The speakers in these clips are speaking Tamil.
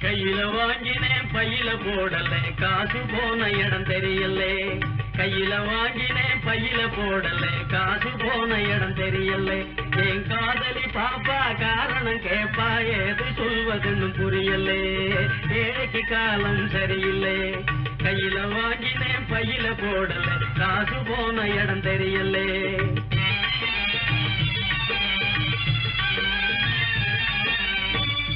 கையில வாங்கினேன் பையில போடல. காசு போன இடம் தெரியல. கையில வாங்கினேன் பையில போடல. காசு போன இடம் தெரியல. என் காதலி பாப்பா காரணம் கேப்பா. ஏது சொல்வதுன்னு புரியல. ஏழைக்கு காலம் சரியில்லை. கையில வாங்கினேன் பையில போடல. காசு போன இடம் தெரியல.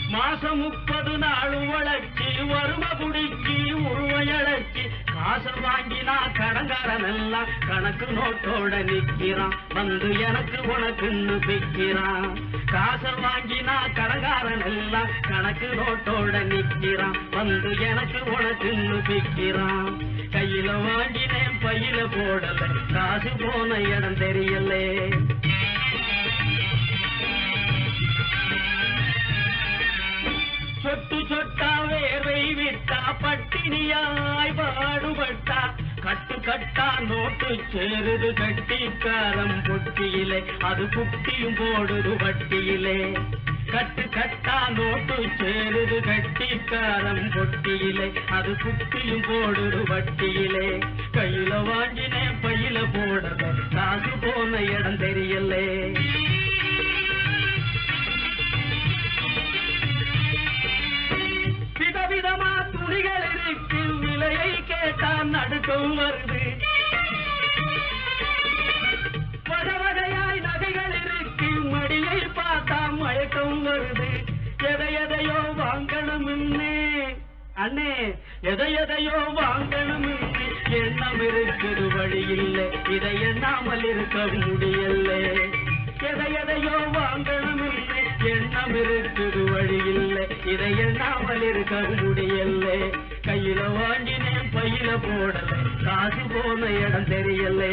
மாசம் முப்பது நாள் உழைச்சி வறும குடிச்சி உருவையழைச்சி காசு வாங்கினா கடங்காரன் எல்லாம் கணக்கு நோட்டோட நிற்கிறான் வந்து எனக்கு உனக்குன்னு பிக்கிறான் காசை வாங்கினா கடங்காரன் எல்லாம் கணக்கு நோட்டோட நிற்கிறான் வந்து எனக்கு உனக்குன்னு பிக்கிறான் கையில வாங்கினேன் பையில போடல. காசு போன இடம் தெரியலே. சொட்டு சொட்டா வேர்வை விட்டா பட்டினியாய் பாடுபட்டா. கட்டு கட்டா நோட்டு சேருது கட்டிக்காரம் பொட்டியிலே. அது புட்டியும் போடுது வட்டியிலே. கட்டு கட்டா நோட்டு சேருது கட்டிக்காரம் பொட்டியிலே. அது புட்டியும் போடுது வட்டியிலே. கையில வாங்கினேன் பையில போடல. காசு போன இடம் தெரியலே. பிள்ளையை கேட்டான் கேட்டா நடுக்கம் வருது. வகை வகையாய் நகைகள் இருக்கு மடியை பார்த்தா மயக்கம் வருது. எதை எதையோ வாங்கணும் அண்ணே எதை எதையோ வாங்கணும் எண்ணம் இருக்குது வழி இல்லை. இதை எண்ணாமல் இருக்க முடியல. எதை எதையோ வாங்கணும் எண்ணம் இருக்குது வழி இல்லை. இதை எண்ணாமல் இருக்க முடியல. கையில வாங்கினேன் பையில போடல. காசு போன இடம் தெரியலே.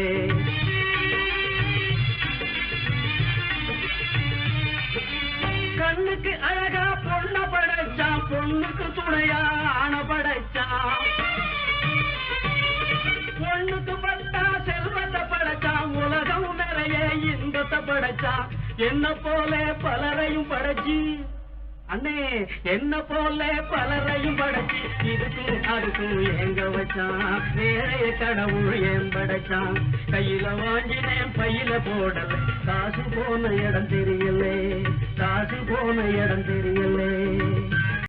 கண்ணுக்கு அழகா பொண்ண படைச்சா பொண்ணுக்கு துணையா ஆண படைச்சா. பொண்ணுக்கு பட்டா செல்வத்தை படைச்சா உலகம் நிறைய இன்பத்தை படைச்சா. என்ன போல பலரையும் படைச்சி அண்ணே என்ன போல பலரையும் படைச்சு இதுக்கும் அதுக்கும் எங்க வச்சான்? நேரைய கடவுள் ஏன் படைச்சான்? கையில வாங்கினேன் பையில போடல. காசு போன இடம் தெரியலே காசு போன இடம் தெரியலே.